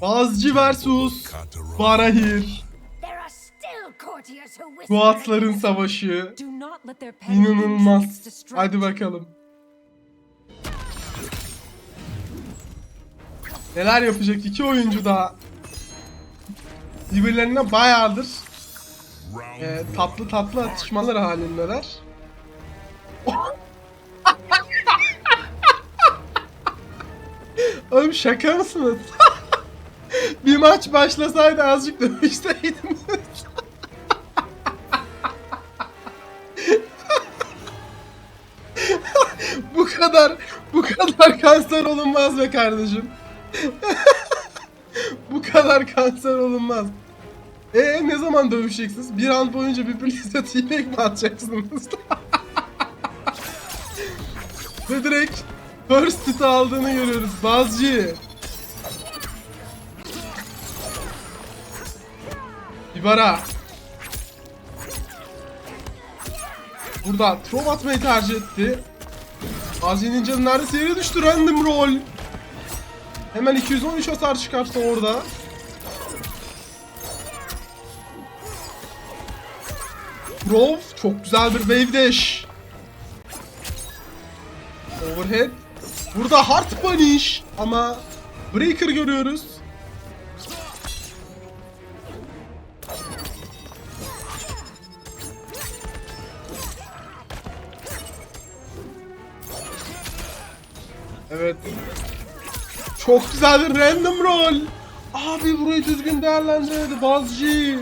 Bazcı versus Barahir. Bu atların savaşı. İnanılmaz. Hadi bakalım. Neler yapacak iki oyuncu da birbirlerine bayağıdır e, tatlı tatlı atışmalar halindeler. Oğlum şaka mısınız? Bir maç başlasaydı azıcık dövüşseydiniz. bu kadar bu kadar kanser olunmaz be kardeşim. bu kadar kanser olunmaz. E ne zaman dövüşeceksiniz? Bir an boyunca birbirinize t-bag mi atacaksınız? Ve direkt first hit aldığını görüyoruz. Bazcı. İbara. Burada throw atmayı tercih etti. Bazcı'nın canı neredeyse yere düştü. Random roll. Hemen 213 hasar çıkarttı orada. Grove çok güzel bir wave dash. Overhead. Burada hard punish ama breaker görüyoruz. Evet. Çok güzel bir random roll. Abi burayı düzgün değerlendiremedi Bazcı.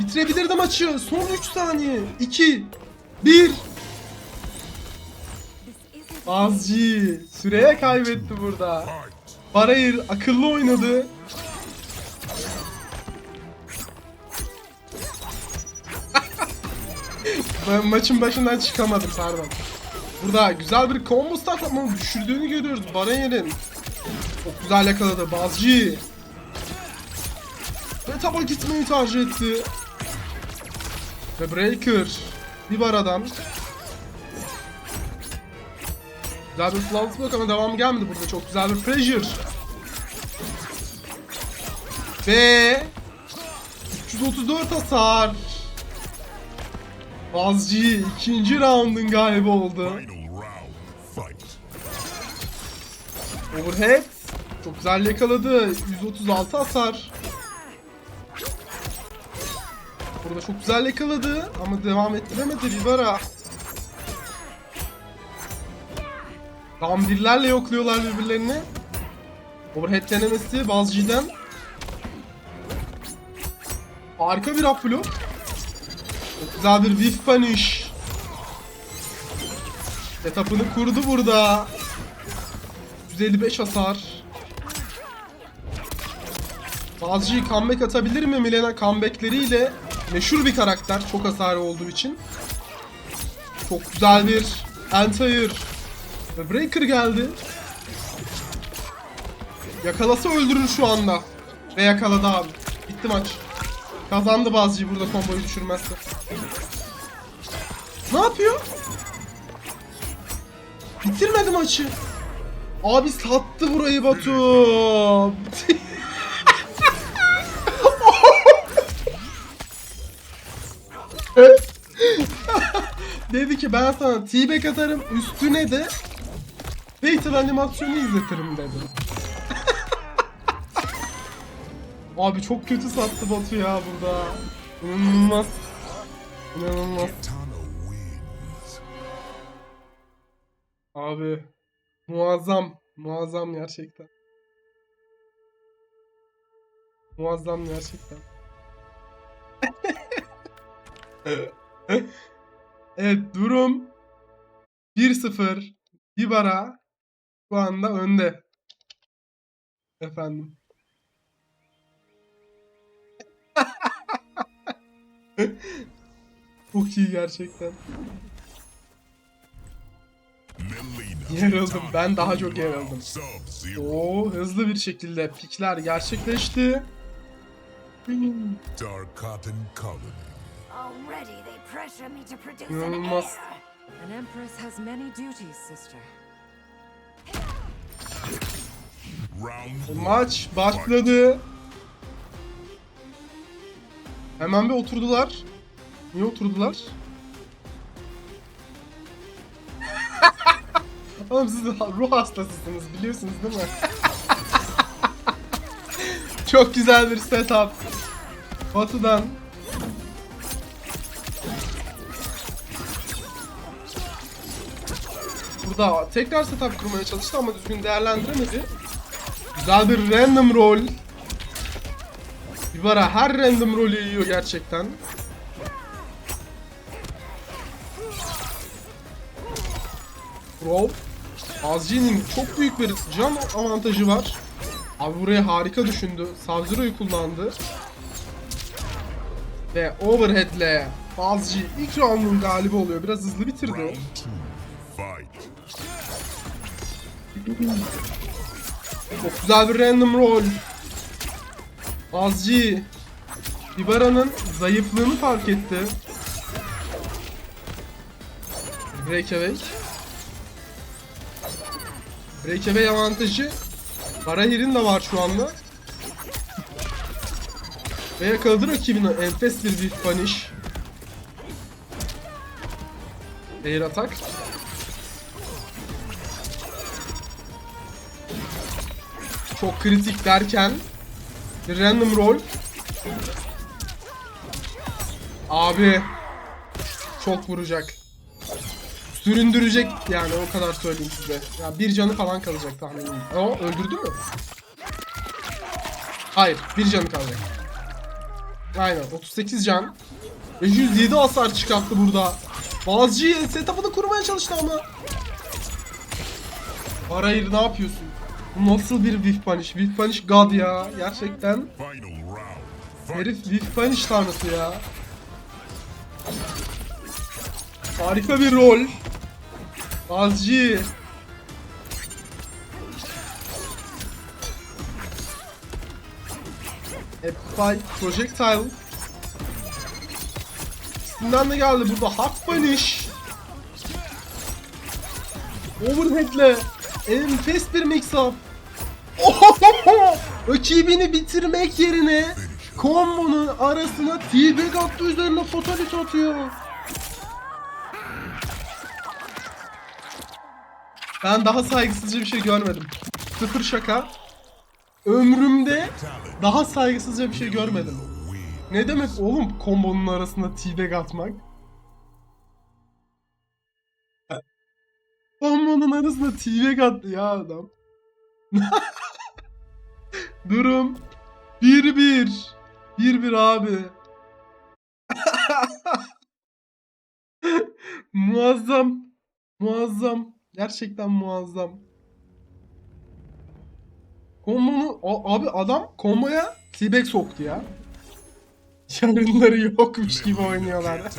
Bitirebilirdi maçı. Son 3 saniye. 2 1 Azci süreye kaybetti burada. Barayır akıllı oynadı. ben maçın başından çıkamadım pardon. Burada güzel bir combo start ama düşürdüğünü görüyoruz Barayır'ın. Çok güzel yakaladı Bazci. Ve taba gitmeyi tercih etti. Ve Breaker. Bir baradan. Güzel bir flawless block ama devam gelmedi burada. Çok güzel bir pressure. Ve 334 hasar. Bazcı ikinci roundun galibi oldu. Overhead. Çok güzel yakaladı. 136 hasar. Burada çok güzel yakaladı ama devam ettiremedi Rivera. Gambirlerle yokluyorlar birbirlerini. Overhead denemesi Bazci'den. Harika bir up block. Çok güzel bir whiff punish. Setup'ını kurdu burada. 155 hasar. Bazcı comeback atabilir mi Milena comebackleriyle meşhur bir karakter çok hasarı olduğu için. Çok güzel bir anti ve breaker geldi. Yakalasa öldürür şu anda. Ve yakaladı abi. Bitti maç. Kazandı Bazcı burada komboyu düşürmezse. Ne yapıyor? Bitirmedi maçı. Abi sattı burayı Batu. Dedi ki ben sana t-back atarım üstüne de Fatal animasyonu izletirim dedi. Abi çok kötü sattı Batu ya burada. İnanılmaz. İnanılmaz. Abi muazzam. Muazzam gerçekten. Muazzam gerçekten. evet durum 1-0 Dybala şu anda önde. Efendim. Çok iyi gerçekten. Yarıldım. Ben daha çok yarıldım. Oo hızlı bir şekilde pikler gerçekleşti. İnanılmaz. An empress has many duties, sister. Maç başladı. Hemen bir oturdular. Niye oturdular? Oğlum siz ruh hastasısınız biliyorsunuz değil mi? Çok güzel bir setup. Batı'dan. Burada tekrar setup kurmaya çalıştı ama düzgün değerlendiremedi. Güzel bir random roll. Vivara her random rolü yiyor gerçekten. Rob. Azji'nin çok büyük bir can avantajı var. Abi buraya harika düşündü. Sub-Zero'yu kullandı. Ve overhead'le Azji ilk round'un galibi oluyor. Biraz hızlı bitirdi. Fight. Çok güzel bir random roll. Azji Ibara'nın zayıflığını fark etti. Breakaway. Breakaway avantajı Barahir'in de var şu anda. Ve yakaladı rakibini enfes bir whip punish. Air atak. Çok kritik derken random roll. Abi çok vuracak. Süründürecek yani o kadar söyleyeyim size. Ya bir canı falan kalacak tahminim. O öldürdü mü? Hayır, bir canı kalacak. Aynen 38 can. Ve 107 hasar çıkarttı burada. Bazcı setup'ını kurmaya çalıştı ama. Arayır ne yapıyorsun? Nasıl bir whiff punish? Whiff punish god ya. Gerçekten. Herif whiff punish tanrısı ya. Harika bir rol. Bazcı. Apply Projectile. Üstünden de geldi burada Hard Punish. Overhead'le enfes bir mix-up. Rakibini bitirmek yerine kombonun arasına T-Bag attı üzerine fotolit atıyor. Ben daha saygısızca bir şey görmedim. Sıfır şaka. Ömrümde daha saygısızca bir şey görmedim. Ne demek oğlum kombonun arasına T-Bag atmak? Kombonun arasına T-Bag attı ya adam. Durum 1-1. 1-1 abi. muazzam. Muazzam. Gerçekten muazzam. Kombonu abi adam komboya T-Bag soktu ya. Yarınları yokmuş gibi oynuyorlar.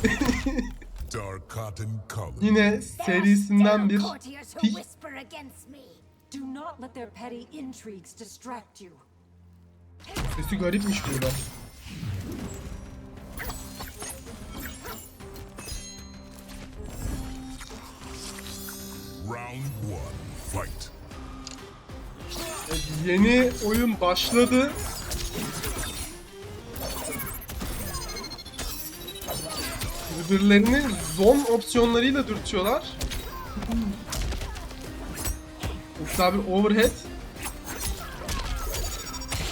Yine serisinden bir courtiers who pi- whisper against me. Do not let their petty intrigues distract you. sesi garipmiş burada. Round one. Fight. Evet, Yeni oyun başladı. Birbirlerini zone opsiyonlarıyla dürtüyorlar. Güzel bir overhead.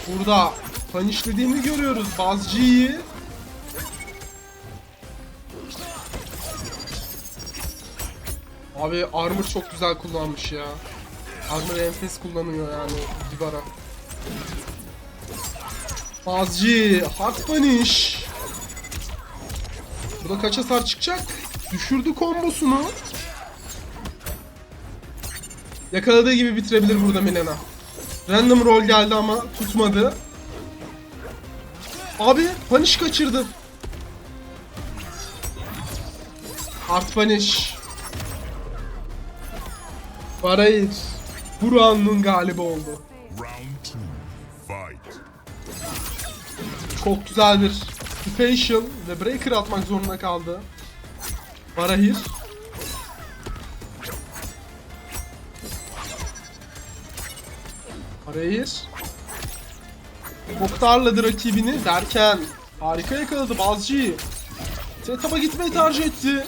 Burada punishlediğini görüyoruz Bazci'yi. Abi armor çok güzel kullanmış ya. Armor enfes kullanıyor yani Dibara. Bazci, hard punish. Burada kaç hasar çıkacak? Düşürdü kombosunu. Yakaladığı gibi bitirebilir burada Milena. Random roll geldi ama tutmadı. Abi punish kaçırdı. Hard punish. Barayır. Bu round'un galibi oldu. Çok güzel bir Special ve Breaker atmak zorunda kaldı. Barahir. Barahir. Oktarladı rakibini derken harika yakaladı Bazcı'yı. Setup'a gitmeyi tercih etti.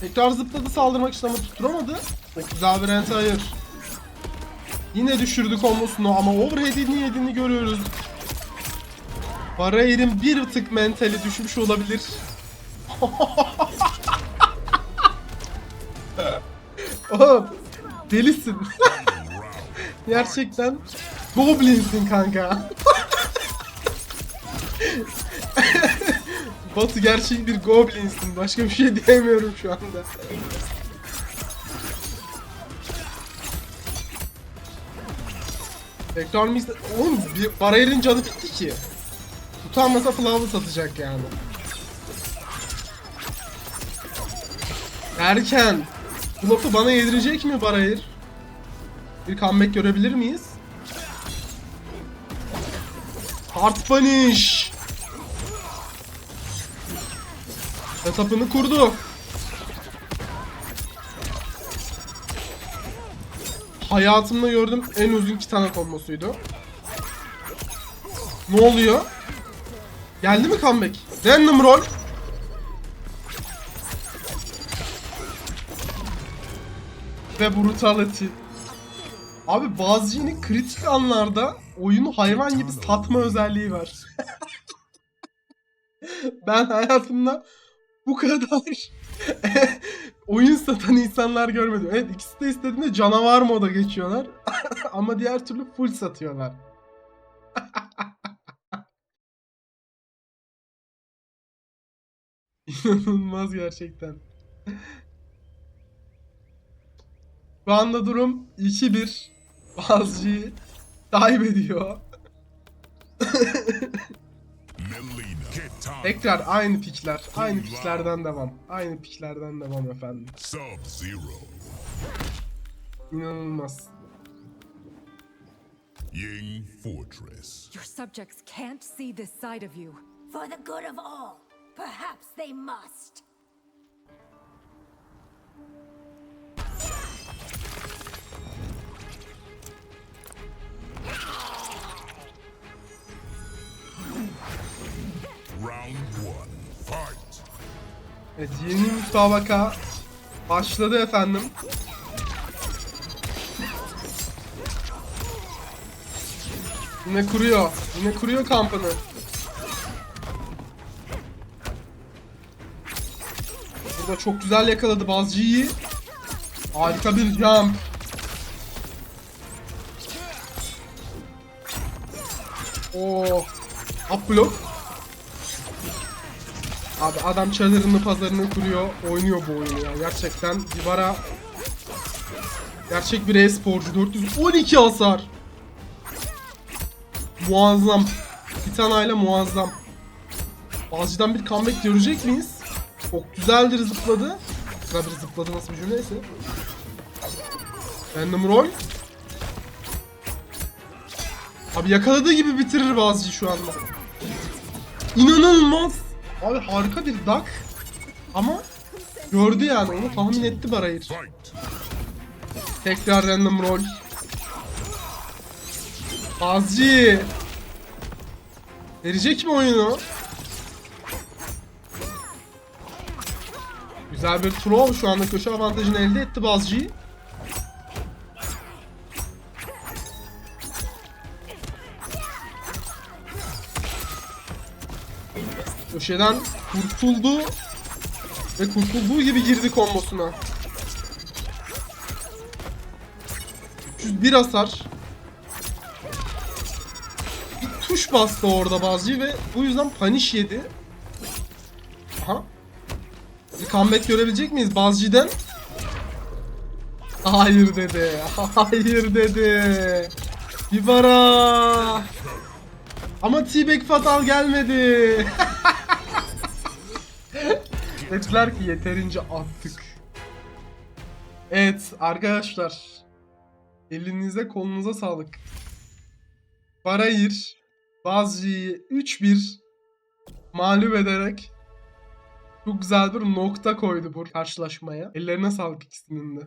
Tekrar zıpladı saldırmak için ama tutturamadı. Çok güzel bir anti Yine düşürdü kombosunu ama overhead'ini yediğini görüyoruz. Barayer'in bir tık mentali düşmüş olabilir. Oğlum delisin. Gerçekten Goblinsin kanka. Batu gerçek bir Goblinsin. Başka bir şey diyemiyorum şu anda. Tekrar mı Oğlum bir barayer'in canı bitti ki. Tutanmasa Flav'ı satacak yani. Derken bu lafı bana yedirecek mi Barayır? Bir comeback görebilir miyiz? Hard punish. Setup'ını kurdu. Hayatımda gördüğüm en uzun iki tane kombosuydu. Ne oluyor? Geldi mi comeback? Random roll. Ve brutality. Abi bazı kritik anlarda oyunu hayvan gibi satma özelliği var. ben hayatımda bu kadar oyun satan insanlar görmedim. Evet ikisi de istediğinde canavar moda geçiyorlar. Ama diğer türlü full satıyorlar. İnanılmaz gerçekten. Şu anda durum 2-1. Bazcıyı kaybediyor. Tekrar aynı pikler. Aynı piklerden devam. Aynı piklerden devam efendim. İnanılmaz. Ying Fortress. Your subjects can't see this side of you. For the good of all, perhaps they must. Round one. Fight. Evet yeni müsabaka başladı efendim. Yine kuruyor. Yine kuruyor kampını. Burada çok güzel yakaladı Bazcı'yı. Harika bir jump. Oo. Up block. Abi adam çadırını pazarını kuruyor, oynuyor bu oyunu ya. Gerçekten Divara gerçek bir e-sporcu. 412 hasar. Muazzam. Kitana ile muazzam. Bazıdan bir comeback görecek miyiz? Çok güzeldir zıpladı. Bir zıpladı nasıl bir cümleyse. Random roll. Abi yakaladığı gibi bitirir Bazcı şu anda. İnanılmaz. Abi harika bir duck. Ama gördü yani onu tahmin etti Barayır. Tekrar random roll. Bazcı. Verecek mi oyunu? Güzel bir throw şu anda köşe avantajını elde etti Bazcı. Köşeden kurtuldu. Ve kurtulduğu gibi girdi kombosuna. 301 hasar. Bir tuş bastı orada bazı ve bu yüzden paniş yedi. Aha. Bir comeback görebilecek miyiz Bazci'den? Hayır dedi. Hayır dedi. Ibara. Ama T-Bag Fatal gelmedi. Dediler ki yeterince attık. Evet arkadaşlar. Elinize kolunuza sağlık. Barayır Bazci'yi 3-1 mağlup ederek çok güzel bir nokta koydu bu karşılaşmaya. Ellerine sağlık ikisinin de.